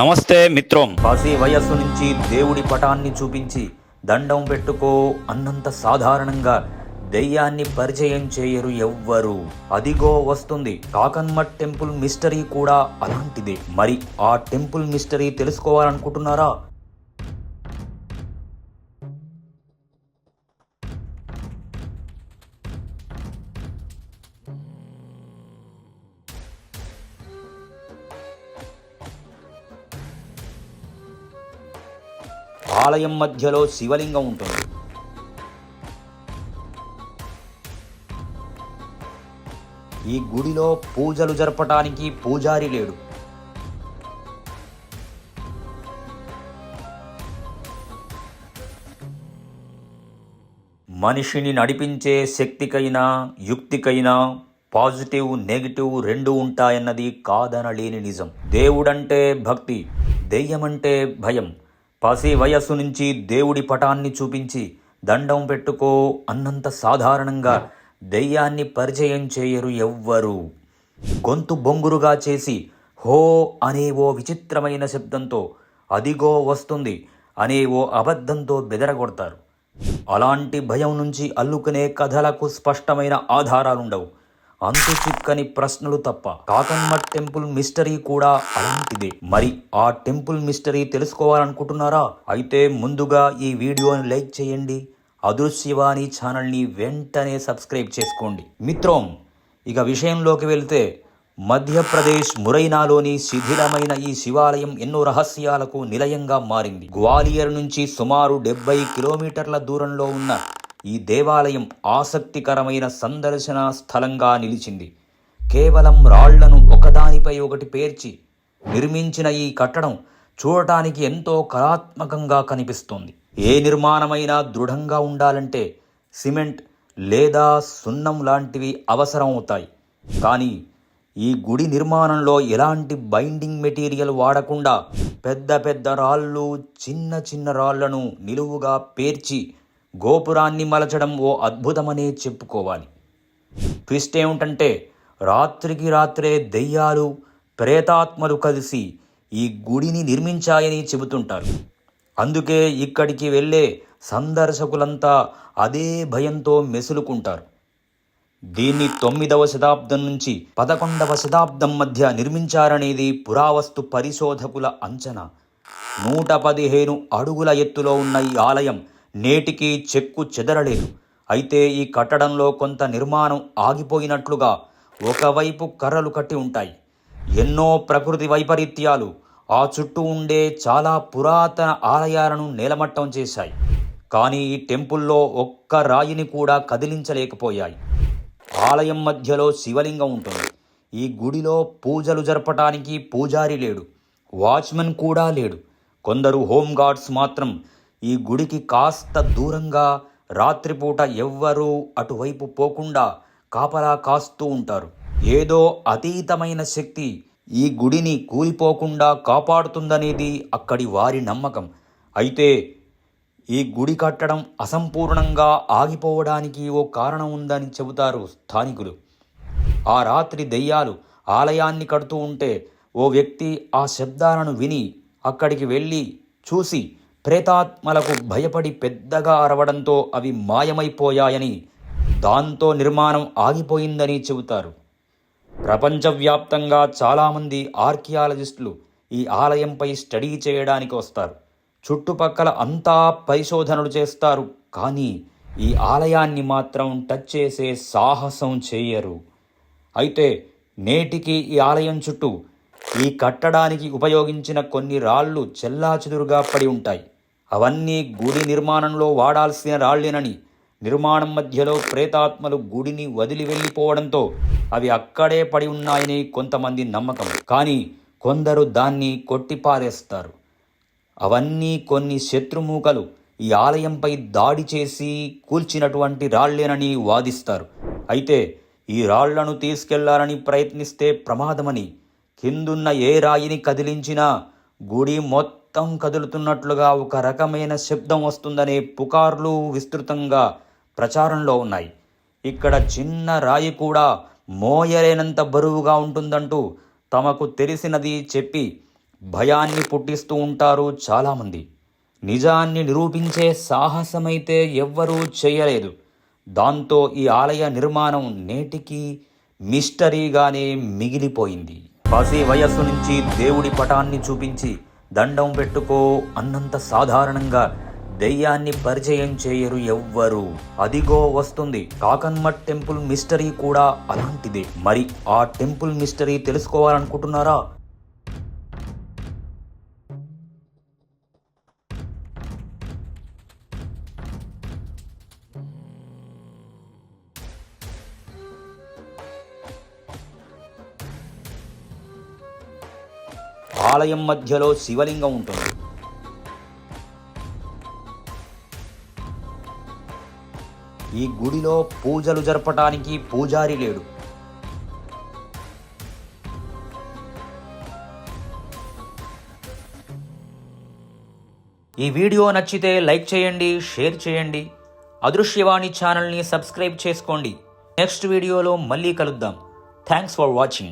నమస్తే మిత్రం. పసి వయస్సు నుంచి దేవుడి పటాన్ని చూపించి దండం పెట్టుకో అన్నంత సాధారణంగా దెయ్యాన్ని పరిచయం చేయరు ఎవ్వరు. అదిగో వస్తుంది. కాకన్మట్ టెంపుల్ మిస్టరీ కూడా అలాంటిదే. మరి ఆ టెంపుల్ మిస్టరీ తెలుసుకోవాలనుకుంటున్నారా? ఆలయం మధ్యలో శివలింగం ఉంటుంది. ఈ గుడిలో పూజలు జరపటానికి పూజారి లేడు. మనిషిని నడిపించే శక్తికైనా యుక్తికైనా పాజిటివ్ నెగిటివ్ రెండు ఉంటాయన్నది కాదనలేని నిజం. దేవుడంటే భక్తి దెయ్యమంటే భయం. పసి వయస్సు నుంచి దేవుడి పటాన్ని చూపించి దండం పెట్టుకో అన్నంత సాధారణంగా దెయ్యాన్ని పరిచయం చేయరు ఎవ్వరు. గొంతు బొంగురుగా చేసి హో అనే ఓ విచిత్రమైన శబ్దంతో అదిగో వస్తుంది అనే ఓ అబద్ధంతో బెదరగొడతారు. అలాంటి భయం నుంచి అల్లుకునే కథలకు స్పష్టమైన ఆధారాలుండవు. అంతు చిక్కని ప్రశ్నలు తప్ప కాకన్మట్ టెంపుల్ మిస్టరీ కూడా అలాంటిదే. మరి ఆ టెంపుల్ మిస్టరీ తెలుసుకోవాలనుకుంటున్నారా? అయితే ముందుగా ఈ వీడియోని లైక్ చేయండి. అదృశ్యవాణి ఛానల్ని వెంటనే సబ్స్క్రైబ్ చేసుకోండి. మిత్రం ఇక విషయంలోకి వెళ్తే మధ్యప్రదేశ్ మురైనాలోని శిథిలమైన ఈ శివాలయం ఎన్నో రహస్యాలకు నిలయంగా మారింది. గ్వాలియర్ నుంచి సుమారు డెబ్బై కిలోమీటర్ల దూరంలో ఉన్న ఈ దేవాలయం ఆసక్తికరమైన సందర్శన స్థలంగా నిలిచింది. కేవలం రాళ్ళను ఒకదానిపై ఒకటి పేర్చి నిర్మించిన ఈ కట్టడం చూడటానికి ఎంతో కళాత్మకంగా కనిపిస్తుంది. ఏ నిర్మాణమైనా దృఢంగా ఉండాలంటే సిమెంట్ లేదా సున్నం లాంటివి అవసరం అవుతాయి. కానీ ఈ గుడి నిర్మాణంలో ఎలాంటి బైండింగ్ మెటీరియల్ వాడకుండా పెద్ద పెద్ద రాళ్ళు చిన్న చిన్న రాళ్ళను నిలువుగా పేర్చి గోపురాన్ని మలచడం ఓ అద్భుతమనే చెప్పుకోవాలి. ట్విస్ట్ ఏమిటంటే రాత్రికి రాత్రే దెయ్యాలు ప్రేతాత్మలు కలిసి ఈ గుడిని నిర్మించాయని చెబుతుంటారు. అందుకే ఇక్కడికి వెళ్ళే సందర్శకులంతా అదే భయంతో మెసులుకుంటారు. దీన్ని తొమ్మిదవ శతాబ్దం నుంచి పదకొండవ శతాబ్దం మధ్య నిర్మించారనేది పురావస్తు పరిశోధకుల అంచనా. నూట పదిహేను అడుగుల ఎత్తులో ఉన్న ఈ ఆలయం నేటికి చెక్కు చెదరలేదు. అయితే ఈ కట్టడంలో కొంత నిర్మాణం ఆగిపోయినట్లుగా ఒకవైపు కర్రలు కట్టి ఉంటాయి. ఎన్నో ప్రకృతి వైపరీత్యాలు ఆ చుట్టూ ఉండే చాలా పురాతన ఆలయాలను నేలమట్టం చేశాయి. కానీ ఈ టెంపుల్లో ఒక్క రాయిని కూడా కదిలించలేకపోయాయి. ఆలయం మధ్యలో శివలింగం ఉంటుంది. ఈ గుడిలో పూజలు జరపటానికి పూజారి లేడు. వాచ్మెన్ కూడా లేడు. కొందరు హోమ్ గార్డ్స్ మాత్రం ఈ గుడికి కాస్త దూరంగా రాత్రిపూట ఎవ్వరూ అటువైపు పోకుండా కాపలా కాస్తూ ఉంటారు. ఏదో అతీతమైన శక్తి ఈ గుడిని కూలిపోకుండా కాపాడుతుందనేది అక్కడి వారి నమ్మకం. అయితే ఈ గుడి కట్టడం అసంపూర్ణంగా ఆగిపోవడానికి ఓ కారణం ఉందని చెబుతారు స్థానికులు. ఆ రాత్రి దెయ్యాలు ఆలయాన్ని కడుతూ ఉంటే ఓ వ్యక్తి ఆ శబ్దాలను విని అక్కడికి వెళ్ళి చూసి ప్రేతాత్మలకు భయపడి పెద్దగా అరవడంతో అవి మాయమైపోయాయని దాంతో నిర్మాణం ఆగిపోయిందని చెబుతారు. ప్రపంచవ్యాప్తంగా చాలామంది ఆర్కియాలజిస్టులు ఈ ఆలయంపై స్టడీ చేయడానికి వస్తారు. చుట్టుపక్కల అంతా పరిశోధనలు చేస్తారు కానీ ఈ ఆలయాన్ని మాత్రం టచ్ చేసే సాహసం చేయరు. అయితే నేటికి ఈ ఆలయం చుట్టూ ఈ కట్టడానికి ఉపయోగించిన కొన్ని రాళ్ళు చెల్లాచెదురుగా పడి ఉంటాయి. అవన్నీ గుడి నిర్మాణంలో వాడాల్సిన రాళ్ళేనని నిర్మాణం మధ్యలో ప్రేతాత్మలు గుడిని వదిలి వెళ్ళిపోవడంతో అవి అక్కడే పడి ఉన్నాయని కొంతమంది నమ్మకం. కానీ కొందరు దాన్ని కొట్టిపారేస్తారు. అవన్నీ కొన్ని శత్రుమూకలు ఈ ఆలయంపై దాడి చేసి కూల్చినటువంటి రాళ్ళేనని వాదిస్తారు. అయితే ఈ రాళ్ళను తీసుకెళ్ళాలని ప్రయత్నిస్తే ప్రమాదమని కిందున్న ఏ రాయిని కదిలించినా గుడి మొత్తం మొత్తం కదులుతున్నట్లుగా ఒక రకమైన శబ్దం వస్తుందనే పుకార్లు విస్తృతంగా ప్రచారంలో ఉన్నాయి. ఇక్కడ చిన్న రాయి కూడా మోయలేనంత బరువుగా ఉంటుందంటూ తమకు తెలిసినది చెప్పి భయాన్ని పుట్టిస్తూ ఉంటారు చాలామంది. నిజాన్ని నిరూపించే సాహసమైతే ఎవ్వరూ చేయలేదు. దాంతో ఈ ఆలయ నిర్మాణం నేటికి మిస్టరీగానే మిగిలిపోయింది. పసి వయస్సు నుంచి దేవుడి పటాన్ని చూపించి దండం పెట్టుకో అన్నంత సాధారణంగా దెయ్యాన్ని పరిచయం చేయరు ఎవ్వరు. అదిగో వస్తుంది. కాకన్మట్ టెంపుల్ మిస్టరీ కూడా అలాంటిదే. మరి ఆ టెంపుల్ మిస్టరీ తెలుసుకోవాలనుకుంటున్నారా? ఆలయం మధ్యలో శివలింగం ఉంటుంది. ఈ గుడిలో పూజలు జరపటానికి పూజారి లేడు. ఈ వీడియో నచ్చితే లైక్ చేయండి షేర్ చేయండి. అదృశ్యవాణి ఛానల్ని సబ్స్క్రైబ్ చేసుకోండి. నెక్స్ట్ వీడియోలో మళ్ళీ కలుద్దాం. Thanks for watching